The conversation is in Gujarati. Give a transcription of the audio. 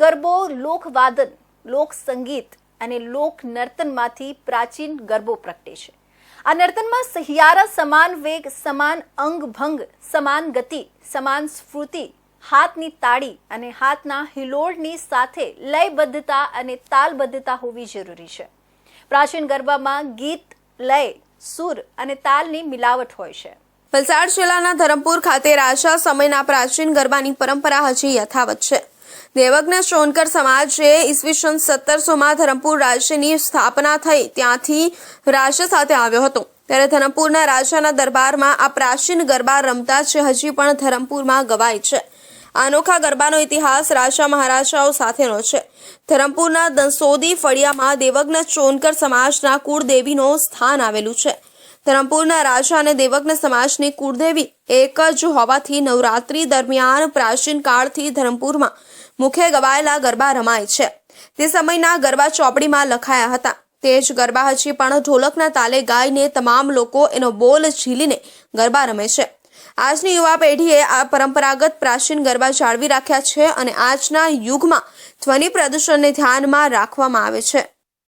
ગરબો લોકવાદન લોક સંગીત અને લોક નર્તનમાંથી પ્રાચીન ગરબો પ્રગટે છે. આ નર્તનમાં સહિયારા સમાન વેગ, સમાન અંગભંગ સમાન ગતિ, સમાન સ્ફૂર્તિ, હાથની તાળી અને હાથના હિલોળની સાથે લયબદ્ધતા અને તાલબદ્ધતા હોવી જરૂરી છે. પ્રાચીન ગરબામાં ગીત, લય, સુર અને તાલની મિલાવટ હોય છે. વલસાડ જિલ્લાના ધરમપુર ખાતે રાજા સમયના પ્રાચીન ગરબાની પરંપરા હજી યથાવત છે. દેવજ્ઞ સોનકર સમાજે ઈસવીસન સત્તરસોમાં ધરમપુર રાજ્યની સ્થાપના થઈ. ત્યાંથી રાજ્ય સાથે આવ્યો હતો. ત્યારે ધરમપુરના રાજાના દરબારમાં આ પ્રાચીન ગરબા રમતા છે. હજી પણ ધરમપુરમાં ગવાય છે. અનોખા ગરબાનો ઇતિહાસ રાજા મહારાજાઓ સાથેનો છે. ધરમપુરના દંસોદી ફળિયામાં દેવજ્ઞ ચોનકર સમાજના કુળદેવીનું સ્થાન આવેલું છે. ધરમપુરના રાજા અને દેવજ્ઞ સમાજની કુળદેવી એક જ હોવાથી નવરાત્રી દરમિયાન પ્રાચીન કાળથી ધરમપુરમાં મુખ્ય ગવાયેલા ગરબા રમાય છે. તે સમયના ગરબા ચોપડીમાં લખાયા હતા. તે જ ગરબા હજી પણ ઢોલકના તાલે ગાઈને તમામ લોકો એનો બોલ ઝીલીને ગરબા રમે છે. આજની યુવા પેઢીએ આ પરંપરાગત પ્રાચીન ગરબા જાળવી રાખ્યા છે અને આજના યુગમાં ધ્વનિ પ્રદૂષણને ધ્યાનમાં રાખવામાં આવે છે.